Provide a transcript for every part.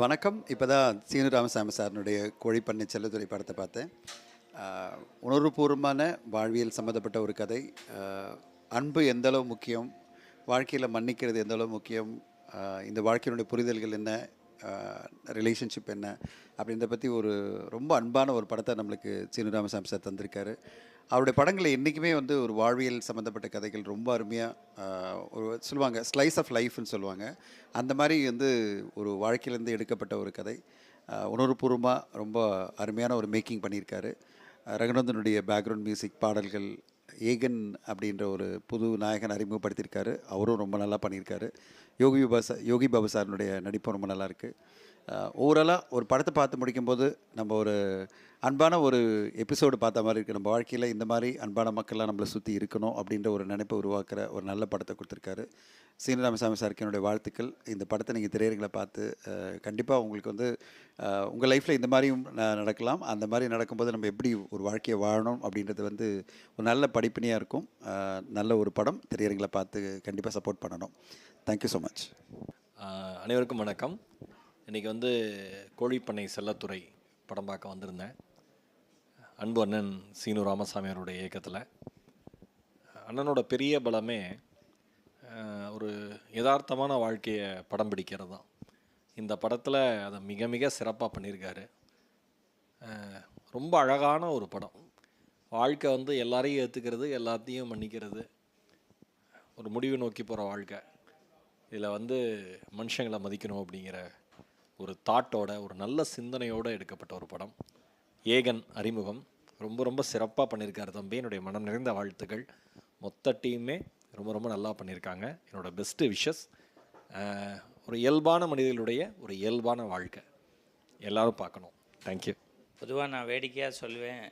வணக்கம். இப்போ தான் சீனு ராமசாமி சாரினுடைய கோழிப்பண்ணை செல்லத்துறை படத்தை பார்த்தேன். உணர்வுபூர்வமான வாழ்வியல் சம்மந்தப்பட்ட ஒரு கதை. அன்பு எந்தளவு முக்கியம்? வாழ்க்கையில் மன்னிக்கிறது எந்தளவு முக்கியம்? இந்த வாழ்க்கையினுடைய புரிதல்கள் என்ன? ரிலேஷன்ஷிப் என்ன? அப்படின்றத பற்றி ஒரு ரொம்ப அன்பான ஒரு படத்தை நம்மளுக்கு சீனு ராமசாமி சார் தந்திருக்காரு. அவருடைய படங்களில் என்றைக்குமே வந்து ஒரு வாழ்வியல் சம்மந்தப்பட்ட கதைகள் ரொம்ப அருமையாக ஒரு சொல்லுவாங்க ஸ்லைஸ் ஆஃப் லைஃப்னு சொல்லுவாங்க. அந்த மாதிரி வந்து ஒரு வாழ்க்கையிலேருந்து எடுக்கப்பட்ட ஒரு கதை. உணர்வுபூர்வமாக ரொம்ப அருமையான ஒரு மேக்கிங் பண்ணியிருக்காரு. ரகுநந்தனுடைய பேக்ரவுண்ட் மியூசிக் பாடல்கள் ஏகன் அப்படின்ற ஒரு புது நாயகன் அறிமுகப்படுத்தியிருக்காரு. அவரும் ரொம்ப நல்லா பண்ணியிருக்காரு. யோகி பாபா சார் யோகி பாபா சாரினுடைய நடிப்பும் ரொம்ப நல்லா இருக்குது ஓவராலாக ஒரு படத்தை பார்த்து முடிக்கும்போது நம்ம ஒரு அன்பான ஒரு எபிசோடு பார்த்த மாதிரி இருக்குது நம்ம வாழ்க்கையில் இந்த மாதிரி அன்பான மக்கள்லாம் நம்மளை சுற்றி இருக்கணும் அப்படின்ற ஒரு நினைப்பை உருவாக்குற ஒரு நல்ல படத்தை கொடுத்துருக்காரு. சீனிராமசாமி சாருக்கு என்னுடைய வாழ்த்துக்கள். இந்த படத்தை நீங்கள் திரையரங்களை பார்த்து கண்டிப்பாக உங்களுக்கு வந்து உங்கள் லைஃப்பில் இந்த மாதிரியும் ந- நடக்கலாம். அந்த மாதிரி நடக்கும்போது நம்ம எப்படி ஒரு வாழ்க்கையை வாழணும் அப்படின்றது வந்து ஒரு நல்ல படிப்பினையாக இருக்கும். நல்ல ஒரு படம் திரையரங்களை பார்த்து கண்டிப்பாக சப்போர்ட் பண்ணணும். தேங்க்யூ ஸோ மச் அனைவருக்கும் வணக்கம். இன்றைக்கி வந்து கோழிப்பண்ணை செல்லத்துறை படம் பார்க்க வந்திருந்தேன். அன்பு அண்ணன் சீனு ராமசாமி அவருடைய இயக்கத்தில். அண்ணனோட பெரிய பலமே ஒரு யதார்த்தமான வாழ்க்கையை படம் பிடிக்கிறது தான் இந்த படத்தில் அதை மிக மிக சிறப்பாக பண்ணியிருக்காரு. ரொம்ப அழகான ஒரு படம். வாழ்க்கை வந்து எல்லாரையும் ஏற்றுக்கிறது எல்லாத்தையும் மன்னிக்கிறது. ஒரு முடிவு நோக்கி போகிற வாழ்க்கை. இதில் வந்து மனுஷங்களை மதிக்கணும் அப்படிங்கிற ஒரு தாட்டோட ஒரு நல்ல சிந்தனையோடு எடுக்கப்பட்ட ஒரு படம். ஏகன் அறிமுகம். ரொம்ப ரொம்ப சிறப்பாக பண்ணியிருக்காரு தம்பி. என்னுடைய மனம் நிறைந்த வாழ்த்துக்கள். மொத்த டீமே ரொம்ப ரொம்ப நல்லா பண்ணியிருக்காங்க என்னோடய பெஸ்ட்டு விஷஸ் ஒரு இயல்பான மனிதர்களுடைய ஒரு இயல்பான வாழ்க்கை. எல்லோரும் பார்க்கணும். தேங்க்யூ பொதுவாக நான் வேடிக்கையாக சொல்லுவேன்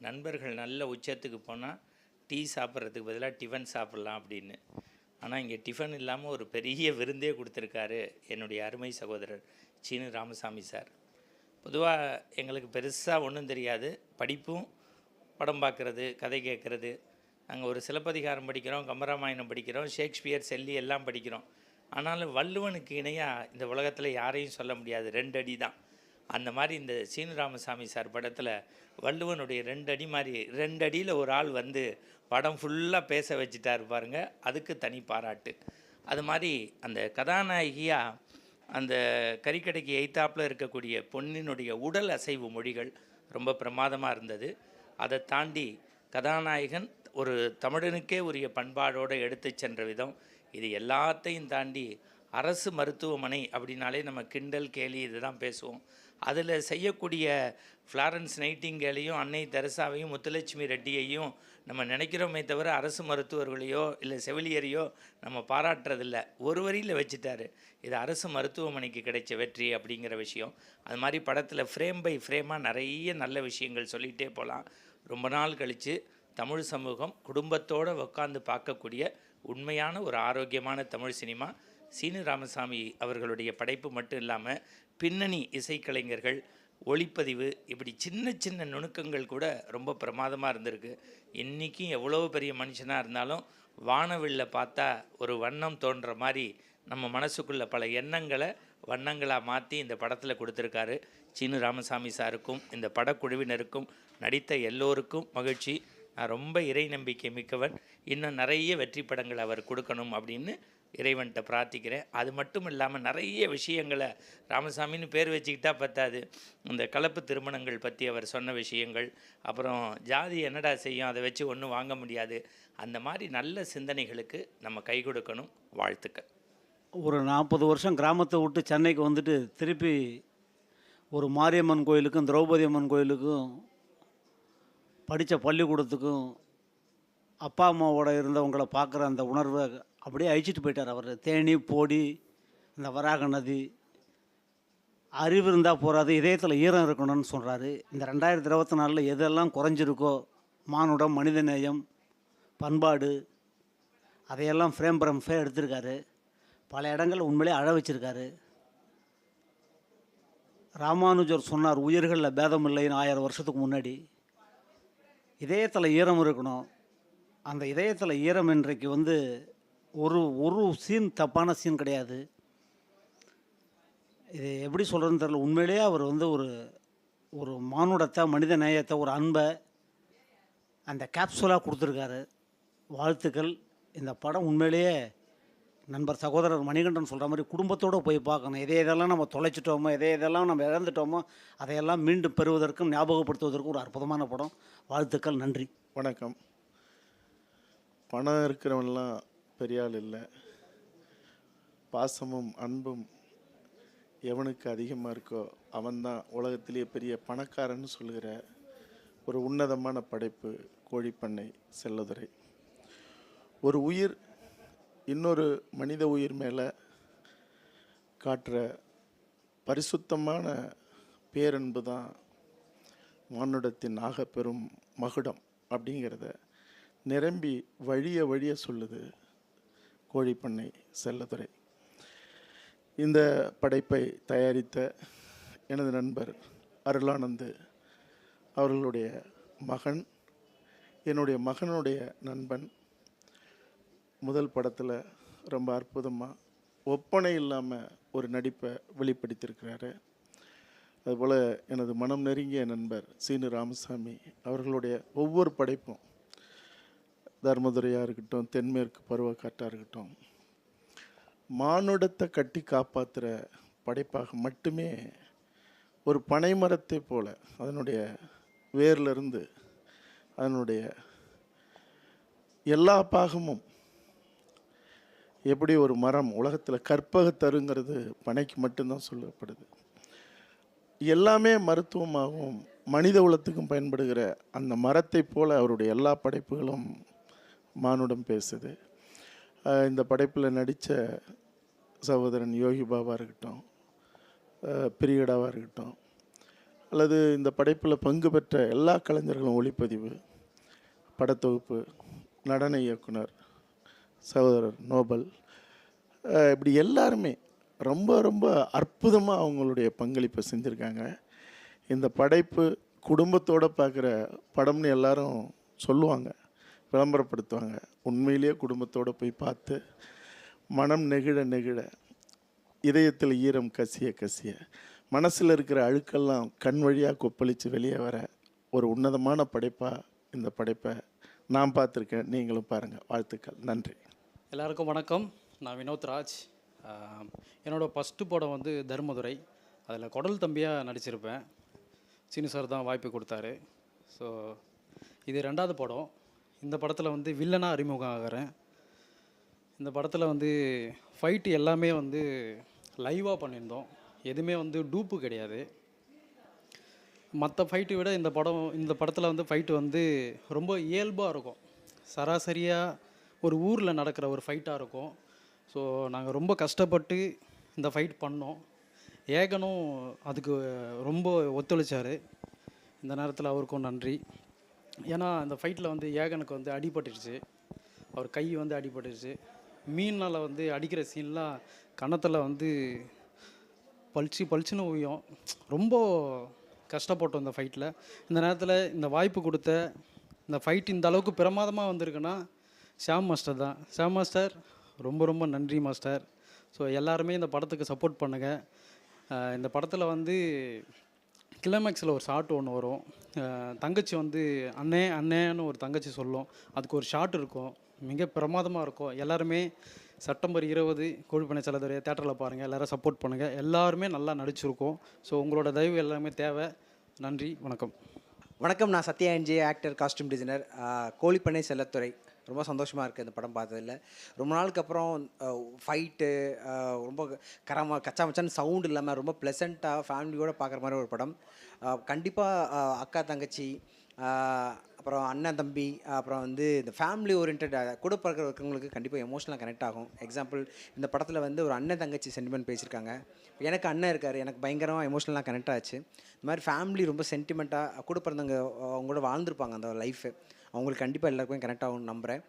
நண்பர்கள் நல்ல உச்சத்துக்கு போனால் டீ சாப்பிட்றதுக்கு பதிலாக டிஃபன் சாப்பிட்லாம் அப்படின்னு. ஆனால் இங்கே டிஃபன் இல்லாமல் ஒரு பெரிய விருந்தே கொடுத்துருக்காரு என்னுடைய அருமை சகோதரர் சீனு ராமசாமி சார். பொதுவாக எங்களுக்கு பெருசாக ஒன்றும் தெரியாது. படிப்பும் படம் பார்க்குறது கதை கேட்குறது நாங்கள் ஒரு சிலப்பதிகாரம் படிக்கிறோம் கம்பராமாயணம் படிக்கிறோம் ஷேக்ஸ்பியர் செல்லி எல்லாம் படிக்கிறோம். ஆனாலும் வள்ளுவனுக்கு இணையாக இந்த உலகத்தில் யாரையும் சொல்ல முடியாது. ரெண்டு அடி தான் அந்த மாதிரி இந்த சீனு ராமசாமி சார் படத்தில் வள்ளுவனுடைய ரெண்டு அடி மாதிரி ரெண்டு அடியில் ஒரு ஆள் வந்து படம் ஃபுல்லாக பேச வச்சுட்டார் பாருங்க. அதுக்கு தனி பாராட்டு. அது மாதிரி அந்த கதாநாயகியாக அந்த கறிக்கடைக்கு எய்த்தாப்பில் இருக்கக்கூடிய பொன்னினுடைய உடல் அசைவு மொழிகள் ரொம்ப பிரமாதமாக இருந்தது. அதை தாண்டி கதாநாயகன் ஒரு தமிழனுக்கே உரிய பண்பாடோடு எடுத்து சென்ற விதம். இது எல்லாத்தையும் தாண்டி அரசு மருத்துவமனை அப்படின்னாலே நம்ம கிண்டல் கேலி இதுதான் பேசுவோம். அதில் செய்யக்கூடிய ஃப்ளாரன்ஸ் நைட்டிங்கேலையும் அன்னை தெரசாவையும் முத்துலட்சுமி ரெட்டியையும் நம்ம நினைக்கிறோமே தவிர அரசு மருத்துவர்களையோ இல்லை செவிலியரையோ நம்ம பாராட்டுறதில்ல. ஒரு வரியில் வச்சுட்டாரு. இது அரசு மருத்துவமனைக்கு கிடைச்ச வெற்றி அப்படிங்கிற விஷயம். அது மாதிரி படத்தில் ஃப்ரேம் பை ஃப்ரேமாக நிறைய நல்ல விஷயங்கள் சொல்லிகிட்டே போகலாம் ரொம்ப நாள் கழித்து தமிழ் சமூகம் குடும்பத்தோடு உட்காந்து பார்க்கக்கூடிய உண்மையான ஒரு ஆரோக்கியமான தமிழ் சினிமா. சீனு ராமசாமி அவர்களுடைய படைப்பு மட்டும் இல்லாமல் பின்னணி இசைக்கலைஞர்கள் ஒளிப்பதிவு இப்படி சின்ன சின்ன நுணுக்கங்கள் கூட ரொம்ப பிரமாதமாக இருந்திருக்கு. இன்றைக்கும் எவ்வளோ பெரிய மனுஷனாக இருந்தாலும் வானவில்ல பார்த்தா ஒரு வண்ணம் தோன்ற மாதிரி நம்ம மனசுக்குள்ள பல எண்ணங்களை வண்ணங்களாக மாற்றி இந்த படத்தில் கொடுத்துருக்காரு. சீனு ராமசாமி சாருக்கும் இந்த படக்குழுவினருக்கும் நடித்த எல்லோருக்கும் மகிழ்ச்சி. நான் ரொம்ப இறை நம்பிக்கை மிக்கவன். இன்னும் நிறைய வெற்றி படங்கள் அவர் கொடுக்கணும் அப்படின்னு இறைவன்கிட்ட பிரார்த்திக்கிறேன். அது மட்டும் இல்லாமல் நிறைய விஷயங்களை ராமசாமின்னு பேர் வச்சுக்கிட்டா பத்தாது. இந்த கலப்பு திருமணங்கள் பற்றி அவர் சொன்ன விஷயங்கள் அப்புறம் ஜாதி என்னடா செய்யும் அதை வச்சு ஒன்றும் வாங்க முடியாது. அந்த மாதிரி நல்ல சிந்தனைகளுக்கு நம்ம கை கொடுக்கணும். வாழ்த்துக்கள். ஒரு நாற்பது வருஷம் கிராமத்தை விட்டு சென்னைக்கு வந்துட்டு திருப்பி ஒரு மாரியம்மன் கோயிலுக்கும் திரௌபதி அம்மன் கோயிலுக்கும் படித்த பள்ளிக்கூடத்துக்கும் அப்பா அம்மாவோட இருந்தவங்கள பார்க்குற அந்த உணர்வை அப்படியே அழிச்சிட்டு போயிட்டார் அவர். தேனி போடி இந்த வராக நதி. அறிவு இருந்தால் போகாது இதயத்தில் ஈரம் இருக்கணும்னு சொல்கிறாரு இந்த ரெண்டாயிரத்தி இருபத்தி நாலில் எதெல்லாம் குறைஞ்சிருக்கோ மானுடம் மனிதநேயம் பண்பாடு அதையெல்லாம் ஃப்ரேம் ஃப்ரேம் ஃபே எடுத்திருக்காரு. பல இடங்கள் உண்மையிலே அழ வச்சிருக்காரு. ராமானுஜர் சொன்னார் உயிர்களில் பேதம் இல்லைன்னு ஆயிரம் வருஷத்துக்கு முன்னாடி. இதயத்தில் ஈரம் இருக்கணும். அந்த இதயத்தில் ஈரம் இன்றைக்கு வந்து ஒரு ஒரு சீன் தப்பான சீன் கிடையாது. இது எப்படி சொல்கிறதுன்னு தெரில உண்மையிலேயே அவர் வந்து ஒரு ஒரு மானுடத்தை மனித நேயத்தை ஒரு அன்பை அந்த கேப்சூலாக கொடுத்துருக்காரு. வாழ்த்துக்கள். இந்த படம் உண்மையிலேயே நண்பர் சகோதரர் மணிகண்டன் சொல்கிற மாதிரி குடும்பத்தோடு போய் பார்க்கணும். எதே இதெல்லாம் நம்ம தொலைச்சிட்டோமோ எதே இதெல்லாம் நம்ம இழந்துட்டோமோ அதையெல்லாம் மீண்டும் பெறுவதற்கும் ஞாபகப்படுத்துவதற்கும் ஒரு அற்புதமான படம். வாழ்த்துக்கள். நன்றி. வணக்கம். பணம் இருக்கிறவன்லாம் பெரிய ஆள் இல்லை. பாசமும் அன்பும் எவனுக்கு அதிகமாக இருக்கோ அவன்தான் உலகத்திலேயே பெரிய பணக்காரன்னு சொல்லுகிற ஒரு உன்னதமான படைப்பு கோழிப்பண்ணை செல்லதுரை. ஒரு உயிர் இன்னொரு மனித உயிர் மேலே காட்டுற பரிசுத்தமான பேரன்பு தான் மானுடத்தின் ஆகப்பெரும் மகுடம் அப்படிங்கிறத நிரம்பி வழிய வழிய சொல்லுது. கோழிப்பண்ணை செல்லதுரை. இந்த படைப்பை தயாரித்த எனது நண்பர் அருளானந்து அவர்களுடைய மகன் என்னுடைய மகனுடைய நண்பன். முதல் படத்தில் ரொம்ப அற்புதமாக ஒப்பனை இல்லாமல் ஒரு நடிப்பை வெளிப்படுத்தியிருக்கிறாரு. அதுபோல் எனது மனம் நெருங்கிய நண்பர் சீனு ராமசாமி அவர்களுடைய ஒவ்வொரு படைப்பும் தர்மதுரையாக இருக்கட்டும் தென்மேற்கு பருவக்காட்டாக இருக்கட்டும் மானுடத்தை கட்டி காப்பாற்றுற படைப்பாக மட்டுமே ஒரு பனைமரத்தை போல அதனுடைய வேர்லேருந்து அதனுடைய எல்லா பாகமும் எப்படி ஒரு மரம் உலகத்தில் கற்பகத்தருங்கிறது பனைக்கு மட்டும்தான் சொல்லப்படுது. எல்லாமே மருத்துவமாகவும் மனித உலத்துக்கும் பயன்படுகிற அந்த மரத்தை போல அவருடைய எல்லா படைப்புகளும் மானுடம் பேசுது. இந்த படைப்பில் நடித்த சகோதரன் யோகி பாபா இருக்கட்டும் பிரியடாவாக இருக்கட்டும் அல்லது இந்த படைப்பில் பங்கு பெற்ற எல்லா கலைஞர்களும் ஒளிப்பதிவு படத்தொகுப்பு நடன இயக்குனர் சகோதரர் நோபல் இப்படி எல்லாருமே ரொம்ப ரொம்ப அற்புதமாக அவங்களுடைய பங்களிப்பை செஞ்சுருக்காங்க. இந்த படைப்பு குடும்பத்தோடு பார்க்குற படம்னு எல்லாரும் சொல்லுவாங்க. விளம்பரப்படுத்துவாங்க. உண்மையிலேயே குடும்பத்தோடு போய் பார்த்து மனம் நெகிழ நெகிழ இதயத்தில் ஈரம் கசிய கசிய மனசில் இருக்கிற அழுக்கெல்லாம் கண் வழியாக கொப்பளித்து வெளியே வர ஒரு உன்னதமான படைப்பாக இந்த படைப்பை நான் பார்த்துருக்கேன். நீங்களும் பாருங்கள் வாழ்த்துக்கள். நன்றி. எல்லாருக்கும் வணக்கம். நான் வினோத் ராஜ். என்னோடய ஃபஸ்ட்டு படம் வந்து தர்மதுரை. அதில் குடல் தம்பியாக நடிச்சிருப்பேன். சீனு சார் தான் வாய்ப்பு கொடுத்தாரு. ஸோ இது ரெண்டாவது படம். இந்த படத்தில் வந்து வில்லனாக அறிமுகம் ஆகிறேன். இந்த படத்தில் வந்து ஃபைட்டு எல்லாமே வந்து லைவாக பண்ணியிருந்தோம். எதுவுமே வந்து டூப்பு கிடையாது. மற்ற ஃபைட்டை விட இந்த படம் இந்த படத்தில் வந்து ஃபைட்டு வந்து ரொம்ப இயல்பாக இருக்கும். சராசரியாக ஒரு ஊரில் நடக்கிற ஒரு ஃபைட்டாக இருக்கும். ஸோ நாங்கள் ரொம்ப கஷ்டப்பட்டு இந்த ஃபைட் பண்ணோம். ஏகனும் அதுக்கு ரொம்ப ஒத்துழைச்சார். இந்த நேரத்தில் அவருக்கும் நன்றி. ஏன்னா அந்த ஃபைட்டில் வந்து ஏகனுக்கு வந்து அடிபட்டுருச்சு. அவர் கை வந்து அடிபட்டுருச்சு. மீனால் வந்து அடிக்கிற சீன்லாம் கணத்தில் வந்து பளிச்சு பளிச்சுன்னு ஓயும் ரொம்ப கஷ்டப்பட்டோம் இந்த ஃபைட்டில் இந்த நேரத்தில் இந்த வாய்ப்பு கொடுத்த இந்த ஃபைட் இந்த அளவுக்கு பிரமாதமாக வந்திருக்குன்னா ஷியாம் மாஸ்டர் தான். ஷியாம் மாஸ்டர் ரொம்ப ரொம்ப நன்றி மாஸ்டர். ஸோ எல்லாருமே இந்த படத்துக்கு சப்போர்ட் பண்ணுங்கள் இந்த படத்தில் வந்து கிளைமேக்ஸில் ஒரு ஷாட் ஒன்று வரும். தங்கச்சி வந்து அண்ணே அண்ணேன்னு ஒரு தங்கச்சி சொல்லும். அதுக்கு ஒரு ஷாட் இருக்கும். மிக பிரமாதமாக இருக்கும். எல்லாருமே செப்டம்பர் இருபது கோழிப்பண்ணை செல்லதுரைய தேட்டரில் பாருங்கள் எல்லோரும் சப்போர்ட் பண்ணுங்கள் எல்லாருமே நல்லா நடிச்சிருக்கோம். ஸோ உங்களோட தயவு எல்லாமே தேவை. நன்றி. வணக்கம். வணக்கம். நான் Sathya NJ actor costume designer Kozhipannai Chelladurai. ரொம்ப சந்தோஷமாக இருக்குது இந்த படம் பார்த்ததில். ரொம்ப நாளுக்கு அப்புறம் ஃபைட்டு ரொம்ப கரமாக கச்சா மச்சான் சவுண்ட் இல்லாமல் ரொம்ப ப்ளசண்ட்டாக ஃபேமிலியோடு பார்க்குற மாதிரி ஒரு படம். கண்டிப்பாக அக்கா தங்கச்சி அப்புறம் அண்ணன் தம்பி அப்புறம் வந்து இந்த ஃபேமிலி ஓரியன்ட் கூட பிறக்கிற கண்டிப்பாக எமோஷனலாக கனெக்ட் ஆகும். எக்ஸாம்பிள் இந்த படத்தில் வந்து ஒரு அண்ணன் தங்கச்சி சென்டிமெண்ட் பேசியிருக்காங்க. எனக்கு அண்ணன் இருக்கார் எனக்கு பயங்கரமாக எமோஷனலாக கனெக்ட் ஆச்சு. இந்த மாதிரி ஃபேமிலி ரொம்ப சென்டிமெண்ட்டாக கூட பிறந்தவங்க அவங்க கூட வாழ்ந்துருப்பாங்க அந்த லைஃபு அவங்களுக்கு கண்டிப்பாக எல்லாருக்குமே கனெக்ட் ஆகும்னு நம்புகிறேன்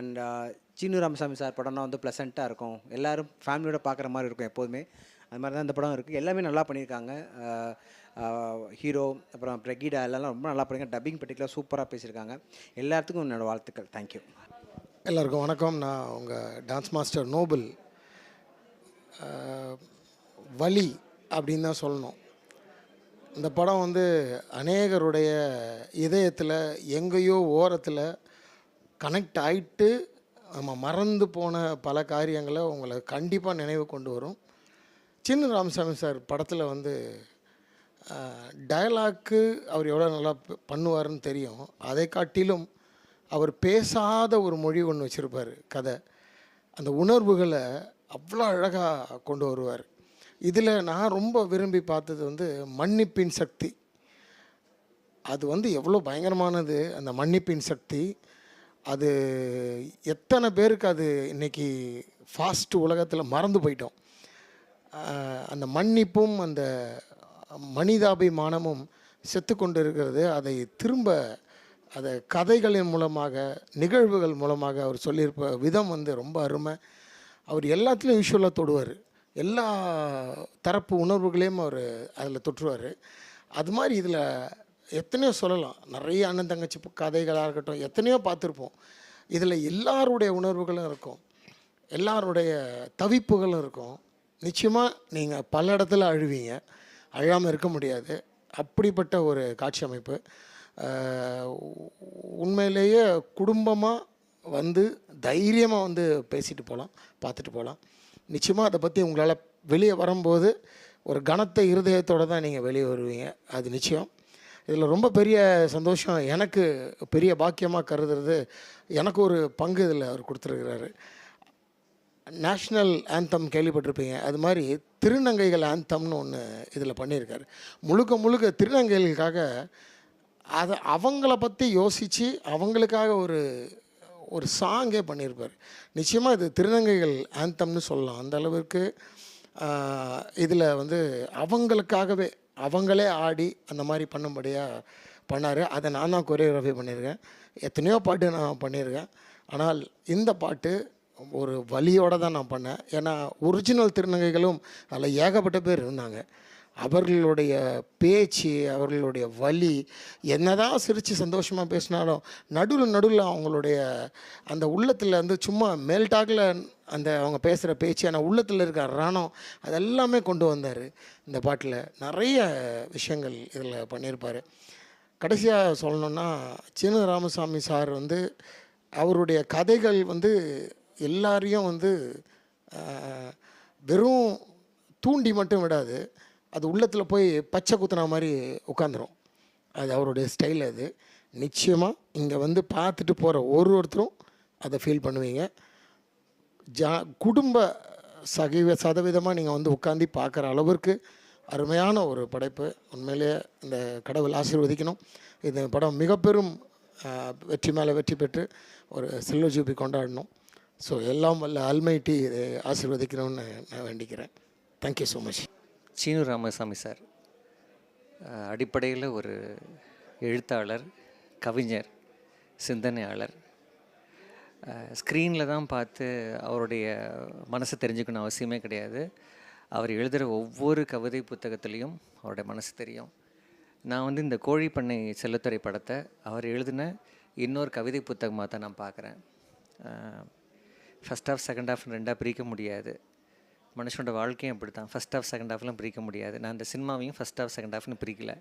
and uh, Seenu Ramasamy sir படம்னா வந்து ப்ளசண்ட்டாக இருக்கும். எல்லோரும் ஃபேமிலியோட பார்க்குற மாதிரி இருக்கும் எப்போதுமே. அது மாதிரி தான் இந்த படம் இருக்குது எல்லாமே நல்லா பண்ணியிருக்காங்க. Uh, uh, ஹீரோ அப்புறம் பிரகீடா எல்லாம் ரொம்ப நல்லா பண்ணியிருக்காங்க. டப்பிங் பர்டிகுலர் சூப்பராக பேசியிருக்காங்க. எல்லாத்துக்கும் என்னோடய வாழ்த்துக்கள். தேங்க்யூ எல்லாருக்கும் வணக்கம். நான் உங்கள் டான்ஸ் மாஸ்டர் நோபல் வலி அப்படின்னு தான் சொல்லணும். இந்த படம் வந்து அநேகருடைய இதயத்தில் எங்கேயோ ஓரத்தில் கனெக்ட் ஆகிட்டு நம்ம மறந்து போன பல காரியங்களை உங்களை கண்டிப்பாக நினைவு கொண்டு வரும். சின்ன ராமசாமி சார் படத்தில் வந்து டயலாக்கு அவர் எவ்வளோ நல்லா பண்ணுவார்னு பண்ணுவாருன்னு தெரியும். அதை காட்டிலும் அவர் பேசாத ஒரு மொழி ஒன்று வச்சுருப்பார் கதை. அந்த உணர்வுகளை அவ்வளோ அழகாக கொண்டு வருவார். இதில் நான் ரொம்ப விரும்பி பார்த்தது வந்து மன்னிப்பின் சக்தி. அது வந்து எவ்வளோ பயங்கரமானது அந்த மன்னிப்பின் சக்தி. அது எத்தனை பேருக்கு அது இன்னைக்கு ஃபாஸ்ட் உலகத்தில் மறந்து போயிட்டோம். அந்த மன்னிப்பும் அந்த மனிதாபிமானமும் செத்து கொண்டு இருக்கிறது அதை திரும்ப அதை கதைகளின் மூலமாக நிகழ்வுகள் மூலமாக அவர் சொல்லியிருப்ப விதம் வந்து ரொம்ப அருமை. அவர் எல்லாத்துலேயும் விஷுவலாக தொடுவார். எல்லா தரப்பு உணர்வுகளையும் அவர் அதில் தொற்றுவார். அது மாதிரி இதில் எத்தனையோ சொல்லலாம். நிறைய அண்ணன் தங்கச்சி கதைகளாக இருக்கட்டும் எத்தனையோ பார்த்துருப்போம். இதில் எல்லாருடைய உணர்வுகளும் இருக்கும். எல்லாருடைய தவிப்புகளும் இருக்கும். நிச்சயமாக நீங்கள் பல இடத்துல அழுவீங்க. அழாமல் இருக்க முடியாது. அப்படிப்பட்ட ஒரு காட்சி அமைப்பு. உண்மையிலேயே குடும்பமாக வந்து தைரியமாக வந்து பேசிட்டு போகலாம் பார்த்துட்டு போகலாம் நிச்சயமாக அதை பற்றி உங்களால் வெளியே வரும்போது ஒரு கனத்த இருதயத்தோடு தான் நீங்கள் வெளியே வருவீங்க. அது நிச்சயம். இதில் ரொம்ப பெரிய சந்தோஷம் எனக்கு பெரிய பாக்கியமாக கருதுறது எனக்கு ஒரு பங்கு இதில் அவர் கொடுத்துருக்கிறாரு. நேஷ்னல் ஆந்தம் கேள்விப்பட்டிருப்பீங்க. அது மாதிரி திருநங்கைகள் ஆந்தம்னு ஒன்று இதில் பண்ணியிருக்காரு. முழுக்க முழுக்க திருநங்கைகளுக்காக அதை அவங்கள பற்றி யோசித்து அவங்களுக்காக ஒரு ஒரு சாங்கே பண்ணியிருப்பார். நிச்சயமாக இது திருநங்கைகள் ஆந்தம்னு சொல்லலாம். அந்த அளவிற்கு இதில் வந்து அவங்களுக்காகவே அவங்களே ஆடி அந்த மாதிரி பண்ணும்படியாக பண்ணார். அதை நான் தான் கொரியோகிராஃபி பண்ணியிருக்கேன். எத்தனையோ பாட்டு நான் பண்ணியிருக்கேன். ஆனால் இந்த பாட்டு ஒரு வழியோடு தான் நான் பண்ணேன். ஏன்னா ஒரிஜினல் திருநங்கைகளும் அதில் ஏகப்பட்ட பேர் இருந்தாங்க. அவர்களுடைய பேச்சு அவர்களுடைய வலி என்னதான் சிரித்து சந்தோஷமாக பேசினாலும் நடுவில் நடுவில் அவங்களுடைய அந்த உள்ளத்தில் வந்து சும்மா மேல்டாக்கில் அந்த அவங்க பேசுகிற பேச்சு ஆனால் உள்ளத்தில் இருக்கிற ரணம் அதெல்லாமே கொண்டு வந்தார். இந்த பாட்டில் நிறைய விஷயங்கள் இதில் பண்ணியிருப்பார் கடைசியாக சொல்லணுன்னா சின்ன ராமசாமி சார் வந்து அவருடைய கதைகள் வந்து எல்லாரையும் வந்து வெறும் தூண்டி மட்டும் விடாது. அது உள்ளத்தில் போய் பச்சை குத்துனா மாதிரி உட்காந்துரும். அது அவருடைய ஸ்டைல் அது. நிச்சயமாக இங்கே வந்து பார்த்துட்டு போகிற ஒரு ஒருத்தரும் அதை ஃபீல் பண்ணுவீங்க. ஜா குடும்ப சகிவ சதவீதமாக நீங்கள் வந்து உட்காந்து பார்க்குற அளவிற்கு அருமையான ஒரு படைப்பு. உண்மையிலேயே இந்த கடவுள் ஆசீர்வதிக்கணும். இந்த படம் மிக பெரும் வெற்றி மேலே வெற்றி பெற்று ஒரு சில்வர் ஜூபி கொண்டாடணும். ஸோ எல்லாம் வல்ல அல்மைட்டி இதை ஆசீர்வதிக்கணும்னு நான் வேண்டிக்கிறேன். Thank you so much Seenu Ramasamy sir அடிப்படையில் ஒரு எழுத்தாளர் கவிஞர் சிந்தனையாளர். ஸ்க்ரீனில் தான் பார்த்து அவருடைய மனசை தெரிஞ்சுக்கணும் அவசியமே கிடையாது. அவர் எழுதுகிற ஒவ்வொரு கவிதை புத்தகத்துலேயும் அவருடைய மனசு தெரியும். நான் வந்து இந்த கோழிப்பண்ணை செல்லத்துறை படத்தை அவர் எழுதின இன்னொரு கவிதை புத்தகமாக தான் நான் பார்க்குறேன். ஃபஸ்ட் ஆஃப் செகண்ட் ஆஃப் ரெண்டாக பிரிக்க முடியாது. மனுஷனோட வாழ்க்கையும் அப்படி தான் ஃபஸ்ட் ஆஃப் செகண்ட் ஆஃப்லாம் பிரிக்க முடியாது. நான் அந்த சினிமாவையும் ஃபஸ்ட் ஆஃப் செகண்ட் ஆஃப்னு பிரிக்கல.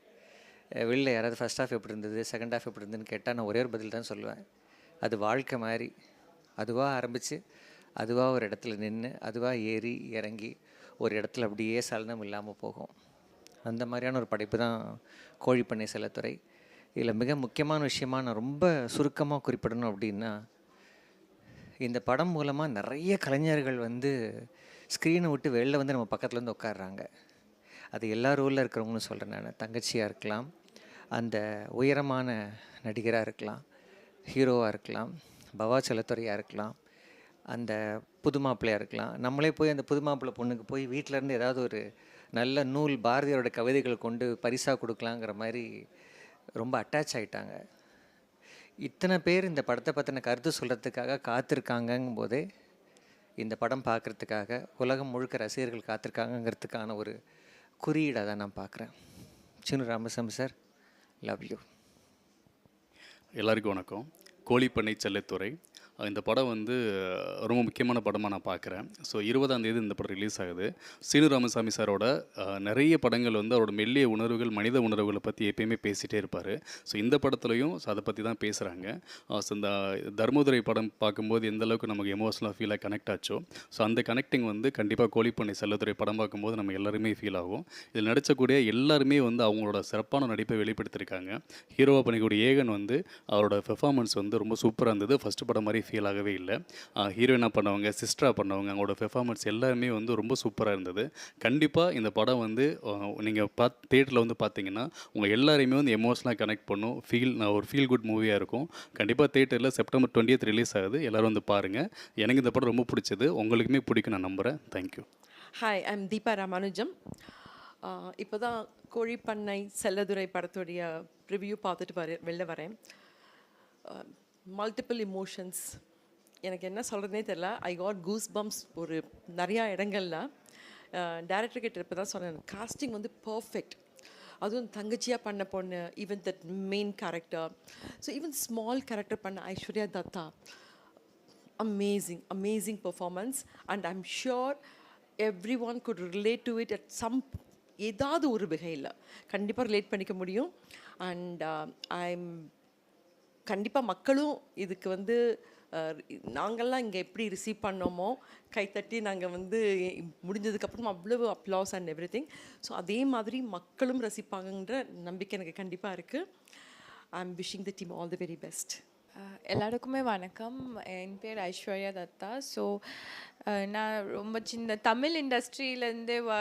வெளியில் வெளில யாராவது ஃபஸ்ட் ஹாஃப் எப்படி இருந்தது செகண்ட் ஹாஃப் எப்படி இருந்ததுன்னு கேட்டால் நான் ஒரே ஒரு பதில் தான் சொல்லுவேன். அது வாழ்க்கை மாதிரி அதுவாக ஆரம்பித்து அதுவாக ஒரு இடத்துல நின்று அதுவாக ஏறி இறங்கி ஒரு இடத்துல அப்படியே சலனம் இல்லாமல் போகும். அந்த மாதிரியான ஒரு படைப்பு தான் கோழிப்பண்ணை செல்லத்துறை. இதில் மிக முக்கியமான விஷயமா நான் ரொம்ப சுருக்கமாக குறிப்பிடணும் அப்படின்னா இந்த படம் மூலமாக நிறைய கலைஞர்கள் வந்து ஸ்க்ரீனை விட்டு வெளில வந்து நம்ம பக்கத்தில் வந்து உட்காடுறாங்க அது எல்லா ரோலில் இருக்கிறவங்களும் சொல்கிறேன் நான். தங்கச்சியாக இருக்கலாம் அந்த உயரமான நடிகராக இருக்கலாம் ஹீரோவாக இருக்கலாம் பவா செலத்துறையாக இருக்கலாம் அந்த புது மாப்பிள்ளையாக இருக்கலாம். நம்மளே போய் அந்த புது மாப்பிள்ளை பொண்ணுக்கு போய் வீட்டில் இருந்து ஏதாவது ஒரு நல்ல நூல் பாரதியாரோட கவிதைகள் கொண்டு பரிசாக கொடுக்கலாங்கிற மாதிரி ரொம்ப அட்டாச் ஆகிட்டாங்க இத்தனை பேர் இந்த படத்தை பற்றின கருத்து சொல்கிறதுக்காக காத்திருக்காங்கங்கும் போதே இந்த படம் பார்க்குறதுக்காக உலகம் முழுக்க ரசிகர்கள் காத்திருக்காங்கங்கிறதுக்கான ஒரு குறியீடாக தான் நான் பார்க்குறேன். சின்ன ராமசாமி சார் லவ் யூ எல்லாருக்கும் வணக்கம். கோழிப்பண்ணை செல்லத்துறை இந்த படம் வந்து ரொம்ப முக்கியமான படமாக நான் பார்க்குறேன். ஸோ இருபதாம் தேதி இந்த படம் ரிலீஸ் ஆகுது. சீனு ராமசாமி சாரோட நிறைய படங்கள் வந்து அவரோட மெல்லிய உணர்வுகள் மனித உணர்வுகளை பற்றி எப்பயுமே பேசிகிட்டே இருப்பார். ஸோ இந்த படத்துலையும் ஸோ அதை பற்றி தான் பேசுகிறாங்க ஸோ இந்த தர்மதுரை படம் பார்க்கும்போது எந்த அளவுக்கு நமக்கு எமோஷனலாக ஃபீலாக கனெக்ட் ஆச்சோ ஸோ அந்த கனெக்டிங் வந்து கண்டிப்பாக கோழிப்பண்ணை செல்லத்துறை படம் பார்க்கும்போது நம்ம எல்லாருமே ஃபீல் ஆகும். இதில் நடித்தக்கூடிய எல்லாருமே வந்து அவங்களோட சிறப்பான நடிப்பை வெளிப்படுத்தியிருக்காங்க. ஹீரோவாக பண்ணிக்கூடிய ஏகன் வந்து அவரோட பெர்ஃபார்மன்ஸ் வந்து ரொம்ப சூப்பராக இருந்தது. ஃபஸ்ட்டு படம் மாதிரி ஃபீல் ஆகவே இல்லை. ஹீரோயினாக பண்ணவங்க சிஸ்டராக பண்ணவங்க அவங்களோட பெர்ஃபார்மன்ஸ் எல்லாருமே வந்து ரொம்ப சூப்பராக இருந்தது. கண்டிப்பாக இந்த படம் வந்து நீங்கள் பாத் தேட்டரில் வந்து பார்த்தீங்கன்னா உங்கள் எல்லாரையுமே வந்து எமோஷனலாக கனெக்ட் பண்ணும். ஃபீல் ஒரு ஃபீல் குட் மூவியாக இருக்கும். கண்டிப்பாக தேட்டரில் செப்டம்பர் டுவெண்ட்டியத் ரிலீஸ் ஆகுது. எல்லோரும் வந்து பாருங்கள் எனக்கு இந்த படம் ரொம்ப பிடிச்சது. உங்களுக்குமே பிடிக்கும் நான் நம்புகிறேன் thank you hi I'm Deepa Ramanujam இப்போ தான் கோழிப்பண்ணை செல்லதுரை படத்துடைய ரிவ்யூ பார்த்துட்டு வர வெளில வரேன். மல்டிபிள் இமோஷன்ஸ் எனக்கு என்ன சொல்கிறதுனே தெரில ஐ காட் கூஸ் பம்ப்ஸ் ஒரு நிறையா இடங்கள்ல. டேரக்டர் கிட்ட இப்போ தான் சொன்னேன். காஸ்டிங் வந்து பர்ஃபெக்ட் அதுவும் தங்கச்சியாக பண்ண பொண்ணு even that main character so even small character பண்ண Aishwarya Dutta. Amazing amazing performance and I'm I'm everyone could relate to it at some ஏதாவது ஒரு வகையில். கண்டிப்பாக ரிலேட் பண்ணிக்க முடியும். அண்ட் ஐம் uh, கண்டிப்பாக மக்களும் இதுக்கு வந்து நாங்கள்லாம் இங்கே எப்படி ரிசீவ் பண்ணோமோ கைத்தட்டி நாங்கள் வந்து முடிஞ்சதுக்கப்புறம் அவ்வளவு applause and everything so அதே மாதிரி மக்களும் ரசிப்பாங்கன்ற நம்பிக்கை எனக்கு கண்டிப்பாக இருக்குது I am wishing the team all the very best எல்லாருக்குமே வணக்கம். என் பேர் ஐஸ்வர்யா தத்தா. ஸோ நான் ரொம்ப சின்ன தமிழ் இண்டஸ்ட்ரியிலேருந்து வ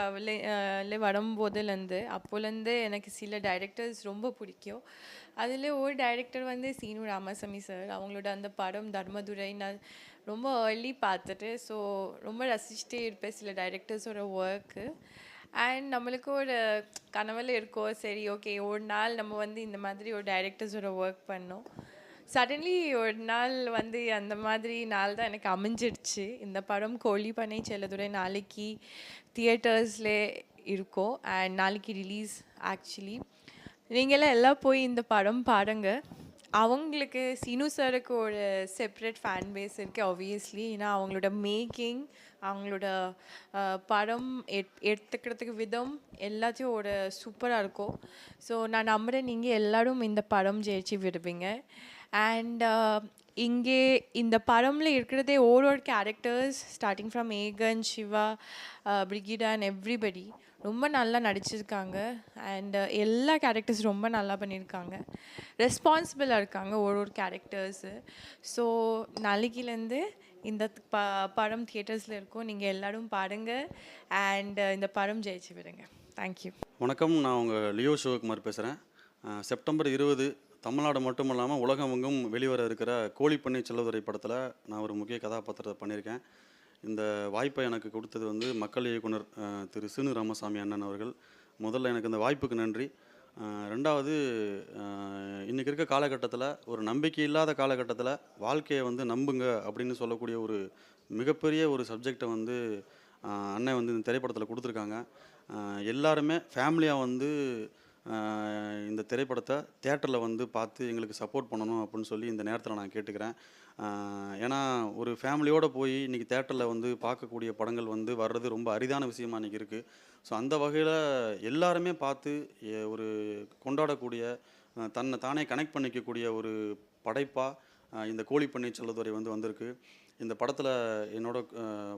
வரும்போதுலேருந்து அப்போலேருந்து எனக்கு சில டைரக்டர்ஸ் ரொம்ப பிடிக்கும். அதில் ஒரு டைரக்டர் வந்து சீனு ராமசாமி சார் அவங்களோட அந்த படம் தர்மதுரை நான் ரொம்ப ஏர்லி பார்த்துட்டு ஸோ ரொம்ப ரசிச்சுட்டே இருப்பேன் சில டைரக்டர்ஸோட ஒர்க்கு அண்ட் நம்மளுக்கு ஒரு கனவில் இருக்கோ சரி ஓகே ஒரு நாள் நம்ம வந்து இந்த மாதிரி ஒரு டைரக்டர்ஸோட ஒர்க் பண்ணோம். சடன்லி ஒரு நாள் வந்து அந்த மாதிரி நாள் தான் எனக்கு அமைஞ்சிடுச்சு இந்த படம் கோழி பண்ணை செல்லதுரை நாளைக்கு தியேட்டர்ஸில் இருக்கும். அண்ட் நாளைக்கு ரிலீஸ் ஆக்சுவலி நீங்களாம் எல்லாம் போய் இந்த படம் பாருங்க. அவங்களுக்கு சீனு சாருக்கு ஒரு செப்ரேட் ஃபேன் பேஸ் இருக்குது ஆப்வியஸ்லி ஏன்னா அவங்களோட மேக்கிங் அவங்களோட படம் எட் எடுத்துக்கிறதுக்கு விதம் எல்லாத்தையும் ஒரு சூப்பராக இருக்கும். ஸோ நான் நம்புகிறேன் நீங்கள் எல்லோரும் இந்த படம் ஜெயிச்சு விடுவீங்க. அண்ட் uh, இங்கே இந்த படமில் இருக்கிறதே ஒரு ஒரு characters starting from Eegan Siva Brigida and everybody ரொம்ப நல்லா நடிச்சிருக்காங்க. அண்ட் uh, எல்லா கேரக்டர்ஸ் ரொம்ப நல்லா பண்ணியிருக்காங்க ரெஸ்பான்சிபிளாக இருக்காங்க ஒரு ஒரு கேரக்டர்ஸு ஸோ நாளைக்கிலேருந்து இந்த ப படம் தியேட்டர்ஸில் இருக்கும். நீங்கள் எல்லோரும் பாருங்கள் அண்ட் uh, இந்த படம் ஜெயிச்சு விடுங்க. தேங்க்யூ வணக்கம். நான் உங்கள் லியோ சிவகுமார் பேசுகிறேன் செப்டம்பர் இருபது தமிழ்நாடு மட்டும் இல்லாமல் உலகமெங்கும் வெளிவர இருக்கிற கோழிப்பண்ணை செல்லதுரை படத்தில் நான் ஒரு முக்கிய கதாபாத்திரத்தை பண்ணியிருக்கேன். இந்த வாய்ப்பை எனக்கு கொடுத்தது வந்து மக்கள் இயக்குனர் திரு சீனு ராமசாமி அண்ணன் அவர்கள். முதல்ல எனக்கு இந்த வாய்ப்புக்கு நன்றி. ரெண்டாவது இன்றைக்கி இருக்க காலகட்டத்தில் ஒரு நம்பிக்கை இல்லாத காலகட்டத்தில் வாழ்க்கையை வந்து நம்புங்க அப்படின்னு சொல்லக்கூடிய ஒரு மிகப்பெரிய ஒரு சப்ஜெக்டை வந்து அண்ணன் வந்து இந்த திரைப்படத்தில் கொடுத்துருக்காங்க. எல்லாருமே ஃபேமிலியாக வந்து இந்த திரைப்படத்தை தேட்டரில் வந்து பார்த்து எங்களுக்கு சப்போர்ட் பண்ணணும் அப்படின்னு சொல்லி இந்த நேரத்தில் நான் கேட்டுக்கிறேன். ஏன்னா ஒரு ஃபேமிலியோடு போய் இன்றைக்கி தேட்டரில் வந்து பார்க்கக்கூடிய படங்கள் வந்து வர்றது ரொம்ப அரிதான விஷயமா இன்றைக்கி இருக்குது ஸோ அந்த வகையில் எல்லாருமே பார்த்து ஒரு கொண்டாடக்கூடிய தன்னை தானே கனெக்ட் பண்ணிக்கக்கூடிய ஒரு படைப்பாக இந்த கோழி பண்ணி செல்லதுரை வந்து வந்திருக்கு. இந்த படத்தில் என்னோட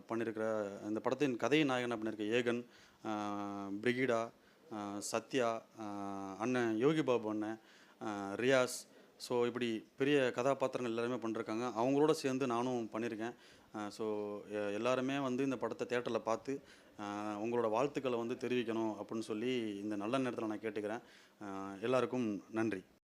பண்ணியிருக்கிற இந்த படத்தின் கதை நாயகன் பண்ணியிருக்க ஏகன் பிரிகிடா சத்யா அண்ணன் யோகி பாபு அண்ணன் ரியாஸ். ஸோ இப்படி பெரிய கதாபாத்திரங்கள் எல்லாருமே பண்ணிருக்காங்க. அவங்களோட சேர்ந்து நானும் பண்ணியிருக்கேன் ஸோ எல்லாருமே வந்து இந்த படத்தை தேட்டரில் பார்த்து உங்களோட வாழ்த்துக்களை வந்து தெரிவிக்கணும் அப்படின்னு சொல்லி இந்த நல்ல நேரத்தில் நான் கேட்டுக்கிறேன். எல்லாருக்கும் நன்றி.